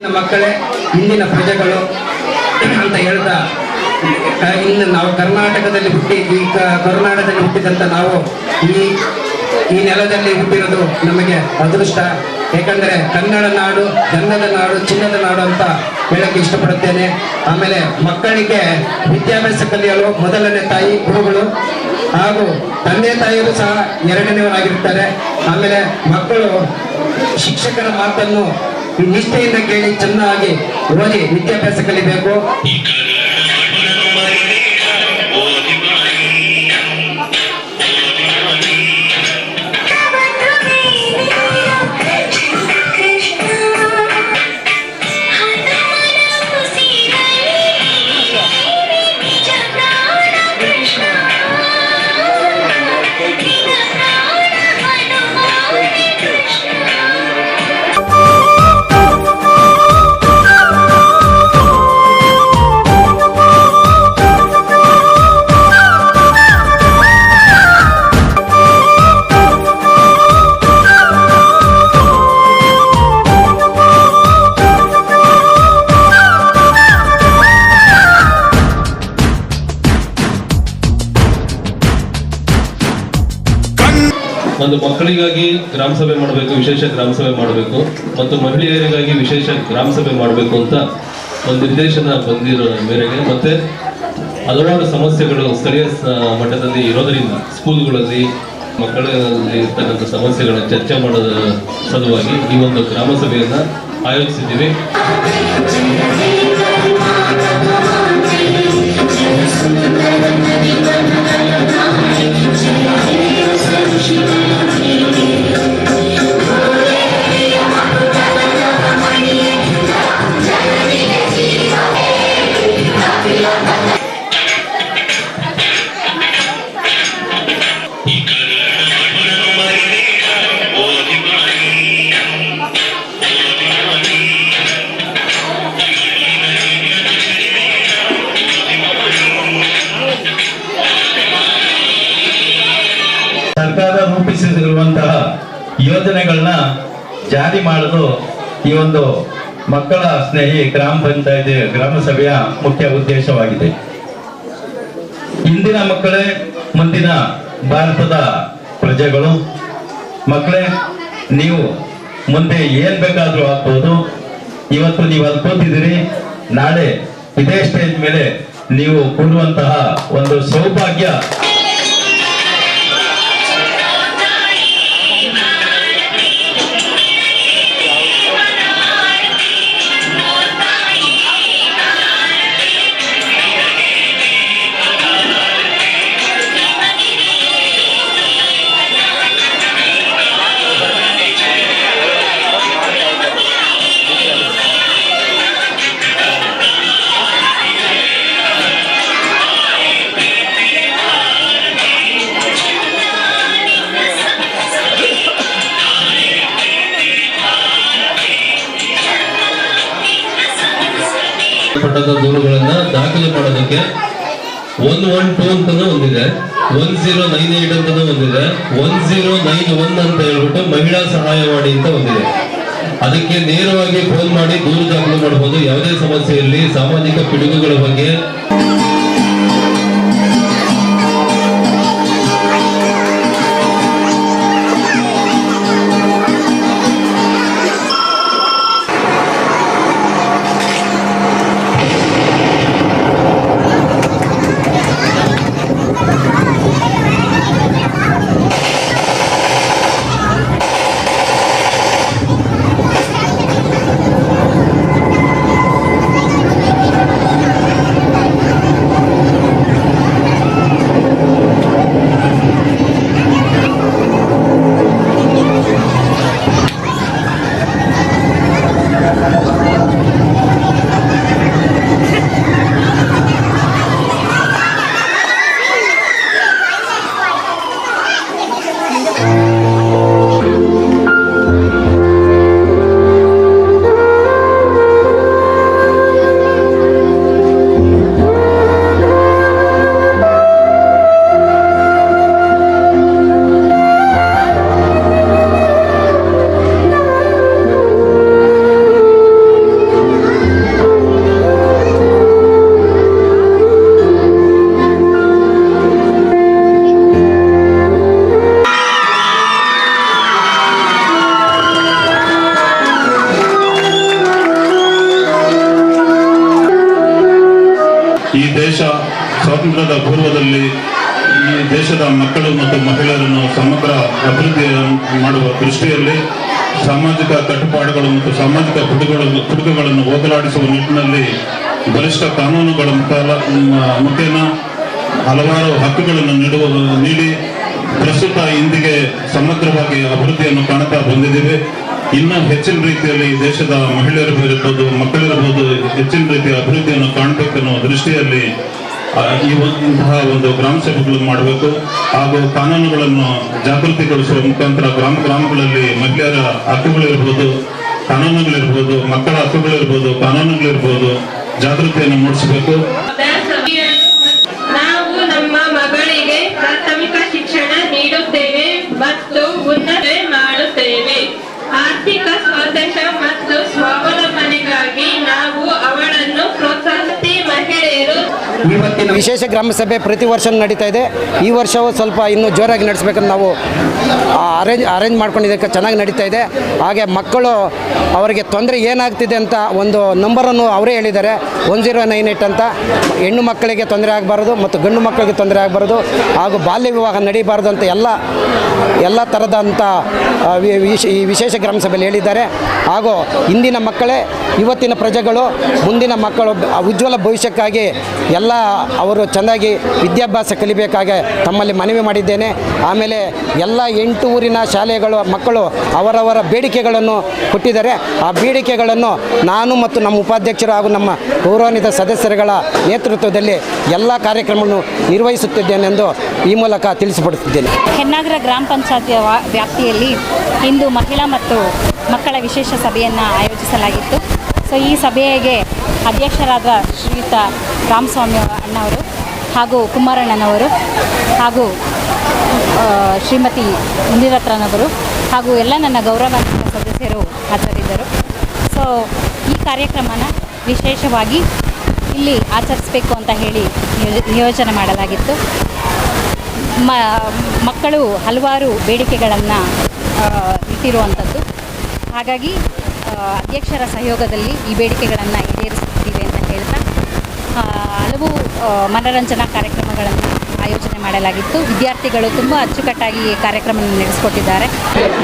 ಮಕ್ಕಳೇ ಇಂದಿನ ಪ್ರಜೆಗಳು ಅಂತ ಹೇಳ್ತಾ ಇನ್ನು ನಾವು ಕರ್ನಾಟಕದಲ್ಲಿ ಹುಟ್ಟಿ, ಈ ಕರ್ನಾಟಕದಲ್ಲಿ ಹುಟ್ಟಿದಂತ ನಾವು ಈ ಈ ನೆಲದಲ್ಲಿ ಹುಟ್ಟಿರೋದು ನಮಗೆ ಅದೃಷ್ಟ. ಏಕೆಂದರೆ ಕನ್ನಡ ನಾಡು ಗಂಧದ ನಾಡು, ಚಿನ್ನದ ನಾಡು ಅಂತ ಹೇಳಕ್ಕೆ ಇಷ್ಟಪಡುತ್ತೇನೆ. ಆಮೇಲೆ ಮಕ್ಕಳಿಗೆ ವಿದ್ಯಾಭ್ಯಾಸ ಕಲಿಯಲು ಮೊದಲನೇ ತಾಯಿ ಗುರುಗಳು ಹಾಗೂ ತಂದೆ ತಾಯಿಯರು ಸಹ ಎರಡನೇವರಾಗಿರ್ತಾರೆ ಆಮೇಲೆ ಮಕ್ಕಳು ಶಿಕ್ಷಕರ ಮಾತನ್ನು ನಿಷ್ಠೆಯಿಂದ ಕೇಳಿ ಚೆನ್ನಾಗಿ ಓದಿ ವಿದ್ಯಾಭ್ಯಾಸ ಕಲಿಬೇಕು. ಒಂದು ಮಕ್ಕಳಿಗಾಗಿ ಗ್ರಾಮ ಸಭೆ ಮಾಡಬೇಕು, ವಿಶೇಷ ಗ್ರಾಮ ಸಭೆ ಮಾಡಬೇಕು ಮತ್ತು ಮಹಿಳೆಯರಿಗಾಗಿ ವಿಶೇಷ ಗ್ರಾಮ ಸಭೆ ಮಾಡಬೇಕು ಅಂತ ಒಂದು ನಿರ್ದೇಶನ ಬಂದಿರೋ ಮೇರೆಗೆ. ಮತ್ತೆ ಹಲವಾರು ಸಮಸ್ಯೆಗಳು ಸ್ಥಳೀಯ ಮಟ್ಟದಲ್ಲಿ ಇರೋದರಿಂದ ಸ್ಕೂಲ್ಗಳಲ್ಲಿ, ಮಕ್ಕಳಲ್ಲಿ ಇರ್ತಕ್ಕಂಥ ಸಮಸ್ಯೆಗಳನ್ನು ಚರ್ಚೆ ಮಾಡೋದ ಸಲುವಾಗಿ ಈ ಒಂದು ಗ್ರಾಮ ಸಭೆಯನ್ನು ಆಯೋಜಿಸಿದ್ದೀವಿ. ಯೋಜನೆಗಳನ್ನ ಜಾರಿ ಮಾಡಲು ಈ ಒಂದು ಮಕ್ಕಳ ಸ್ನೇಹಿ ಗ್ರಾಮ ಪಂಚಾಯತಿ ಗ್ರಾಮ ಸಭೆಯ ಮುಖ್ಯ ಉದ್ದೇಶವಾಗಿದೆ. ಇಂದಿನ ಮಕ್ಕಳೇ ಮುಂದಿನ ಭಾರತದ ಪ್ರಜೆಗಳು. ಮಕ್ಕಳೇ, ನೀವು ಮುಂದೆ ಏನ್ ಬೇಕಾದ್ರೂ ಆಗ್ಬಹುದು ಇವತ್ತು ನೀವು ಅಲ್ಲಿ ಕೂತಿದ್ದೀರಿ. ನಾಳೆ ಇದೇ ಸ್ಟೇಜ್ ಮೇಲೆ ನೀವು ಕೂಡುವಂತಹ ಒಂದು ಸೌಭಾಗ್ಯ ಪಟ್ಟದ ದೂರುಗಳನ್ನ ದಾಖಲೆ ಮಾಡೋದಕ್ಕೆ ಒನ್ ಒನ್ ಟೂ ಅಂತಾನು ಒಂದಿದೆ. ಒನ್ ಜೀರೋ ನೈನ್ ಏಟ್ ಅಂತಾನು ಒಂದಿದೆ. ಒನ್ ಜೀರೋ ನೈನ್ ಒನ್ ಅಂತ ಹೇಳ್ಬಿಟ್ಟು ಮಹಿಳಾ ಸಹಾಯವಾಣಿ ಅಂತ ಒಂದಿದೆ. ಅದಕ್ಕೆ ನೇರವಾಗಿ ಫೋನ್ ಮಾಡಿ ದೂರು ದಾಖಲು ಮಾಡಬಹುದು ಯಾವುದೇ ಸಮಸ್ಯೆ ಇರಲಿ, ಸಾಮಾಜಿಕ ಪಿಡುಗುಗಳ ಬಗ್ಗೆ ಸ್ವಾತಂತ್ರ್ಯದ ಪೂರ್ವದಲ್ಲಿ ಈ ದೇಶದ ಮಕ್ಕಳು ಮತ್ತು ಮಹಿಳೆಯರನ್ನು ಸಮಗ್ರ ಅಭಿವೃದ್ಧಿ ಮಾಡುವ ದೃಷ್ಟಿಯಲ್ಲಿ ಸಾಮಾಜಿಕ ಕಟ್ಟುಪಾಡುಗಳು ಮತ್ತು ಸಾಮಾಜಿಕ ಪಿಡುಗಳು ಪಿಡುಗುಗಳನ್ನು ಹೋಗಲಾಡಿಸುವ ನಿಟ್ಟಿನಲ್ಲಿ ಬಲಿಷ್ಠ ಕಾನೂನುಗಳ ಮುಖಾಲ ಮುಖೇನ ಹಲವಾರು ಹಕ್ಕುಗಳನ್ನು ನೀಡುವ, ನೀಡಿ ಪ್ರಸ್ತುತ ಇಂದಿಗೆ ಸಮಗ್ರವಾಗಿ ಅಭಿವೃದ್ಧಿಯನ್ನು ಕಾಣುತ್ತಾ ಬಂದಿದ್ದೇವೆ. ಇನ್ನೂ ಹೆಚ್ಚಿನ ರೀತಿಯಲ್ಲಿ ದೇಶದ ಮಹಿಳೆಯರಿರ್ಬೋದು ಮಕ್ಕಳಿರ್ಬೋದು ಹೆಚ್ಚಿನ ರೀತಿಯ ಅಭಿವೃದ್ಧಿಯನ್ನು ಕಾಣಬೇಕೆನ್ನುವ ದೃಷ್ಟಿಯಲ್ಲಿ ಈ ಇಂತಹ ಒಂದು ಗ್ರಾಮ ಸಭೆಗಳನ್ನು ಮಾಡಬೇಕು. ಹಾಗೂ ಕಾನೂನುಗಳನ್ನು ಜಾಗೃತಿಗೊಳಿಸುವ ಮುಖಾಂತರ ಗ್ರಾಮ, ಗ್ರಾಮಗಳಲ್ಲಿ ಮಹಿಳೆಯರ ಹಕ್ಕುಗಳಿರ್ಬೋದು, ಕಾನೂನುಗಳಿರ್ಬೋದು, ಮಕ್ಕಳ ಹಕ್ಕುಗಳಿರ್ಬೋದು, ಕಾನೂನುಗಳಿರ್ಬೋದು ಜಾಗೃತಿಯನ್ನು ಮೂಡಿಸಬೇಕು ನಾವು ನಮ್ಮ ಮಗಳಿಗೆ ಪ್ರಾಥಮಿಕ ಶಿಕ್ಷಣ ನೀಡುತ್ತೇವೆ ಮತ್ತು ಉನ್ನತ ಮಾಡುತ್ತೇವೆ ಆರ್ಥಿಕ ಸ್ವಾತಂತ್ರ್ಯ ಮತ್ತು ಸ್ವಾವಲಂಬನೆಗಾಗಿ ನಾವು ಅವಳನ್ನು ಪ್ರೋತ್ಸಾಹಿಸಿ ಮಹಿಳೆಯರು ಇವತ್ತಿನ ವಿಶೇಷ ಗ್ರಾಮ ಸಭೆ ಪ್ರತಿ ವರ್ಷ ನಡೀತಾ ಇದೆ. ಈ ವರ್ಷವೂ ಸ್ವಲ್ಪ ಇನ್ನೂ ಜೋರಾಗಿ ನಡೆಸ್ಬೇಕಂತ ನಾವು ಅರೇಂಜ್ ಅರೇಂಜ್ ಮಾಡ್ಕೊಂಡಿದ್ದಕ್ಕೆ ಚೆನ್ನಾಗಿ ನಡೀತಾ ಇದೆ. ಹಾಗೆ ಮಕ್ಕಳು ಅವರಿಗೆ ತೊಂದರೆ ಏನಾಗ್ತಿದೆ ಅಂತ ಒಂದು ನಂಬರನ್ನು ಅವರೇ ಹೇಳಿದ್ದಾರೆ. ಒನ್ ಜೀರೋ ನೈನ್ ಏಟ್ ಅಂತ. ಹೆಣ್ಣು ಮಕ್ಕಳಿಗೆ ತೊಂದರೆ ಆಗಬಾರ್ದು ಮತ್ತು ಗಂಡು ಮಕ್ಕಳಿಗೆ ತೊಂದರೆ ಆಗಬಾರ್ದು ಹಾಗೂ ಬಾಲ್ಯ ವಿವಾಹ ನಡೀಬಾರ್ದು ಅಂತ ಎಲ್ಲ ಎಲ್ಲ ಥರದಂಥ ಈ ವಿಶೇಷ ಗ್ರಾಮ ಸಭೆಯಲ್ಲಿ ಹೇಳಿದ್ದಾರೆ. ಹಾಗೂ ಇಂದಿನ ಮಕ್ಕಳೇ, ಇವತ್ತಿನ ಪ್ರಜೆಗಳು, ಮುಂದಿನ ಮಕ್ಕಳು ಉಜ್ವಲ ಭವಿಷ್ಯಕ್ಕಾಗಿ ಎಲ್ಲ ಅವರು ಚೆನ್ನಾಗಿ ವಿದ್ಯಾಭ್ಯಾಸ ಕಲಿಬೇಕಾಗೆ ತಮ್ಮಲ್ಲಿ ಮನವಿ ಮಾಡಿದ್ದೇನೆ. ಆಮೇಲೆ ಎಲ್ಲ ಎಂಟು ಊರಿನ ಶಾಲೆಗಳು ಮಕ್ಕಳು ಅವರವರ ಬೇಡಿಕೆಗಳನ್ನು ಕೊಟ್ಟಿದ್ದಾರೆ. ಆ ಬೇಡಿಕೆಗಳನ್ನು ನಾನು ಮತ್ತು ನಮ್ಮ ಉಪಾಧ್ಯಕ್ಷರು ಹಾಗೂ ನಮ್ಮ ಗೌರವಾನ್ವಿತ ಸದಸ್ಯರುಗಳ ನೇತೃತ್ವದಲ್ಲಿ ಎಲ್ಲ ಕಾರ್ಯಕ್ರಮವನ್ನು ನಿರ್ವಹಿಸುತ್ತಿದ್ದೇನೆಂದು ಈ ಮೂಲಕ ತಿಳಿಸಿಪಡುತ್ತಿದ್ದೇನೆ ಹೆನ್ನಾಗರ ಗ್ರಾಮ ಪಂಚಾಯತಿಯ ವ್ಯಾಪ್ತಿಯಲ್ಲಿ ಇಂದು ಮಹಿಳಾ ಮತ್ತು ಮಕ್ಕಳ ವಿಶೇಷ ಸಭೆಯನ್ನು ಆಯೋಜಿಸಲಾಗಿತ್ತು. ಸೊ ಈ ಸಭೆಗೆ ಅಧ್ಯಕ್ಷರಾದ ಶ್ರೀಯುತ ರಾಮಸ್ವಾಮಿ ಅಣ್ಣವರು ಹಾಗೂ ಕುಮಾರಣ್ಣನವರು ಹಾಗೂ ಶ್ರೀಮತಿ ಇಂದಿರತ್ರನವರು ಹಾಗೂ ಎಲ್ಲ ನನ್ನ ಗೌರವಾನ್ವಿತ ಸದಸ್ಯರು ಹಾಜರಿದ್ದರು. ಸೊ ಈ ಕಾರ್ಯಕ್ರಮನ ವಿಶೇಷವಾಗಿ ಇಲ್ಲಿ ಆಚರಿಸಬೇಕು ಅಂತ ಹೇಳಿ ನಿಯೋಜ- ನಿಯೋಜನೆ ಮಾಡಲಾಗಿತ್ತು. ಮ ಮಕ್ಕಳು ಹಲವಾರು ಬೇಡಿಕೆಗಳನ್ನು ಇಟ್ಟಿರುವಂಥದ್ದು ಹಾಗಾಗಿ ಅಧ್ಯಕ್ಷರ ಸಹಯೋಗದಲ್ಲಿ ಈ ಬೇಡಿಕೆಗಳನ್ನು ಆ, ಹಲವು ಮನೋರಂಜನಾ ಕಾರ್ಯಕ್ರಮಗಳನ್ನು ಆಯೋಜನೆ ಮಾಡಲಾಗಿತ್ತು. ವಿದ್ಯಾರ್ಥಿಗಳು ತುಂಬ ಅಚ್ಚುಕಟ್ಟಾಗಿ ಈ ಕಾರ್ಯಕ್ರಮವನ್ನು ನಡೆಸಿಕೊಟ್ಟಿದ್ದಾರೆ.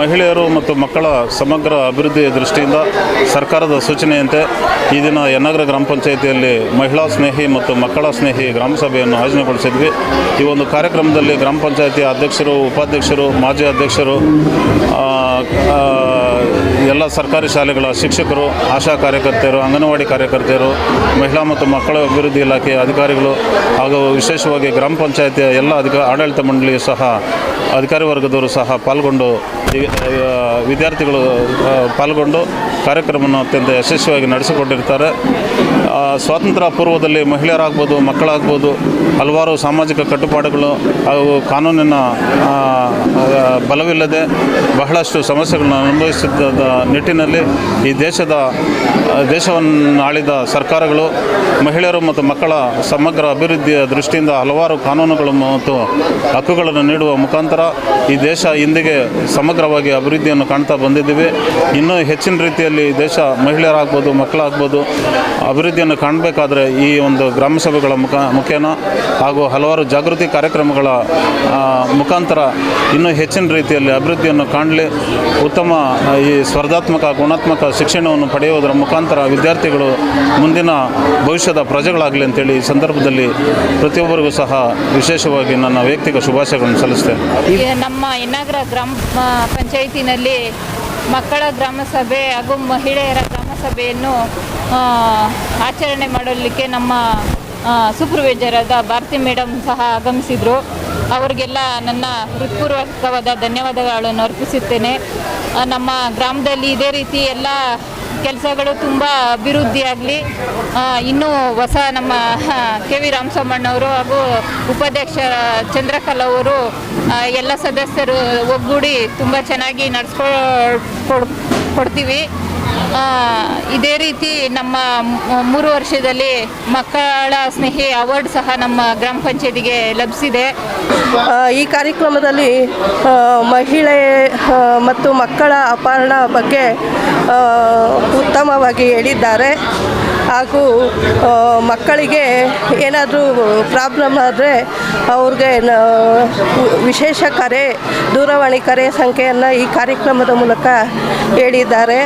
ಮಹಿಳೆಯರು ಮತ್ತು ಮಕ್ಕಳ ಸಮಗ್ರ ಅಭಿವೃದ್ಧಿಯ ದೃಷ್ಟಿಯಿಂದ ಸರ್ಕಾರದ ಸೂಚನೆಯಂತೆ ಈ ದಿನ ಯನಗರ ಗ್ರಾಮ ಪಂಚಾಯಿತಿಯಲ್ಲಿ ಮಹಿಳಾ ಸ್ನೇಹಿ ಮತ್ತು ಮಕ್ಕಳ ಸ್ನೇಹಿ ಗ್ರಾಮ ಸಭೆಯನ್ನು ಆಯೋಜನೆಗೊಳಿಸಿದ್ವಿ. ಈ ಒಂದು ಕಾರ್ಯಕ್ರಮದಲ್ಲಿ ಗ್ರಾಮ ಪಂಚಾಯಿತಿ ಅಧ್ಯಕ್ಷರು, ಉಪಾಧ್ಯಕ್ಷರು, ಮಾಜಿ ಅಧ್ಯಕ್ಷರು ಎಲ್ಲ ಸರ್ಕಾರಿ ಶಾಲೆಗಳ ಶಿಕ್ಷಕರು, ಆಶಾ ಕಾರ್ಯಕರ್ತೆಯರು, ಅಂಗನವಾಡಿ ಕಾರ್ಯಕರ್ತೆಯರು, ಮಹಿಳಾ ಮತ್ತು ಮಕ್ಕಳ ಅಭಿವೃದ್ಧಿ ಇಲಾಖೆಯ ಅಧಿಕಾರಿಗಳು ಹಾಗೂ ವಿಶೇಷವಾಗಿ ಗ್ರಾಮ ಪಂಚಾಯಿತಿಯ ಎಲ್ಲ ಅಧಿಕ ಆಡಳಿತ ಮಂಡಳಿಯು ಸಹ, ಅಧಿಕಾರಿ ವರ್ಗದವರು ಸಹ ಪಾಲ್ಗೊಂಡು ವಿದ್ಯಾರ್ಥಿಗಳು ಪಾಲ್ಗೊಂಡು ಕಾರ್ಯಕ್ರಮವನ್ನು ಅತ್ಯಂತ ಯಶಸ್ವಿಯಾಗಿ ನಡೆಸಿಕೊಂಡಿರ್ತಾರೆ ಸ್ವಾತಂತ್ರ್ಯ ಪೂರ್ವದಲ್ಲಿ ಮಹಿಳೆಯರಾಗ್ಬೋದು, ಮಕ್ಕಳಾಗ್ಬೋದು, ಹಲವಾರು ಸಾಮಾಜಿಕ ಕಟ್ಟುಪಾಡುಗಳು ಹಾಗೂ ಕಾನೂನಿನ ಬಲವಿಲ್ಲದೆ ಬಹಳಷ್ಟು ಸಮಸ್ಯೆಗಳನ್ನು ಅನುಭವಿಸಿದ್ದ ನಿಟ್ಟಿನಲ್ಲಿ ಈ ದೇಶದ ದೇಶವನ್ನು ಆಳಿದ ಸರ್ಕಾರಗಳು, ಮಹಿಳೆಯರು ಮತ್ತು ಮಕ್ಕಳ ಸಮಗ್ರ ಅಭಿವೃದ್ಧಿಯ ದೃಷ್ಟಿಯಿಂದ ಹಲವಾರು ಕಾನೂನುಗಳು ಮತ್ತು ಹಕ್ಕುಗಳನ್ನು ನೀಡುವ ಮುಖಾಂತರ ಈ ದೇಶ ಇಂದಿಗೆ ಸಮಗ್ರವಾಗಿ ಅಭಿವೃದ್ಧಿಯನ್ನು ಕಾಣ್ತಾ ಬಂದಿದ್ದೀವಿ. ಇನ್ನೂ ಹೆಚ್ಚಿನ ರೀತಿಯಲ್ಲಿ ದೇಶ ಮಹಿಳೆಯರಾಗ್ಬೋದು, ಮಕ್ಕಳಾಗ್ಬೋದು ಅಭಿವೃದ್ಧಿಯನ್ನು ಕಾಣಬೇಕಾದ್ರೆ ಈ ಒಂದು ಗ್ರಾಮ ಸಭೆಗಳ ಮುಖ, ಮುಖೇನ ಹಾಗೂ ಹಲವಾರು ಜಾಗೃತಿ ಕಾರ್ಯಕ್ರಮಗಳ ಮುಖಾಂತರ ಇನ್ನೂ ಹೆಚ್ಚಿನ ರೀತಿಯಲ್ಲಿ ಅಭಿವೃದ್ಧಿಯನ್ನು ಕಾಣಲಿ. ಉತ್ತಮ ಈ ಈ ಸ್ಪರ್ಧಾತ್ಮಕ ಗುಣಾತ್ಮಕ ಶಿಕ್ಷಣವನ್ನು ಪಡೆಯುವುದರ ಮುಖಾಂತರ ವಿದ್ಯಾರ್ಥಿಗಳು ಮುಂದಿನ ಭವಿಷ್ಯದ ಪ್ರಜೆಗಳಾಗಲಿ ಅಂತೇಳಿ ಈ ಸಂದರ್ಭದಲ್ಲಿ ಪ್ರತಿಯೊಬ್ಬರಿಗೂ ಸಹ ವಿಶೇಷವಾಗಿ ನನ್ನ ವೈಯಕ್ತಿಕ ಶುಭಾಶಯಗಳನ್ನು ಸಲ್ಲಿಸ್ತೇನೆ. ನಮ್ಮ ಇನ್ನಾಗ್ರ ಗ್ರಾಮ ಪಂಚಾಯಿತಿನಲ್ಲಿ ಮಕ್ಕಳ ಗ್ರಾಮ ಸಭೆ ಹಾಗೂ ಮಹಿಳೆಯರ ಗ್ರಾಮ ಸಭೆಯನ್ನು ಆಚರಣೆ ಮಾಡಲಿಕ್ಕೆ ನಮ್ಮ ಸೂಪರ್ವೈಸರಾದ ಭಾರತಿ ಮೇಡಮ್ ಸಹ ಆಗಮಿಸಿದರು. ಅವರಿಗೆಲ್ಲ ನನ್ನ ಹೃತ್ಪೂರ್ವಕವಾದ ಧನ್ಯವಾದಗಳನ್ನು ಅರ್ಪಿಸುತ್ತೇನೆ. ನಮ್ಮ ಗ್ರಾಮದಲ್ಲಿ ಇದೇ ರೀತಿ ಎಲ್ಲ ಕೆಲಸಗಳು ತುಂಬ ಅಭಿವೃದ್ಧಿಯಾಗಲಿ ಇನ್ನೂ ಹೊಸ ನಮ್ಮ ಕೆ ವಿ ರಾಮಸಮ್ಮಣ್ಣವರು ಹಾಗೂ ಉಪಾಧ್ಯಕ್ಷ ಚಂದ್ರಕಲಾ ಅವರು ಎಲ್ಲ ಸದಸ್ಯರು ಒಗ್ಗೂಡಿ ತುಂಬ ಚೆನ್ನಾಗಿ ನಡ್ಸ್ಕೊ ಕೊಡ್ತೀವಿ. ಇದೇ ರೀತಿ ನಮ್ಮ ಮೂರು ವರ್ಷದಲ್ಲಿ ಮಕ್ಕಳ ಸ್ನೇಹಿ ಅವಾರ್ಡ್ ಸಹ ನಮ್ಮ ಗ್ರಾಮ ಪಂಚಾಯತಿಗೆ ಲಭಿಸಿದೆ. ಈ ಕಾರ್ಯಕ್ರಮದಲ್ಲಿ ಮಹಿಳೆ ಮತ್ತು ಮಕ್ಕಳ ಅಪಹರಣ ಬಗ್ಗೆ ಉತ್ತಮವಾಗಿ ಹೇಳಿದ್ದಾರೆ. ಹಾಗೂ ಮಕ್ಕಳಿಗೆ ಏನಾದರೂ ಪ್ರಾಬ್ಲಮ್ ಆದರೆ ಅವ್ರಿಗೆ ವಿಶೇಷ ಕರೆ, ದೂರವಾಣಿ ಕರೆ ಸಂಖ್ಯೆಯನ್ನು ಈ ಕಾರ್ಯಕ್ರಮದ ಮೂಲಕ ಹೇಳಿದ್ದಾರೆ.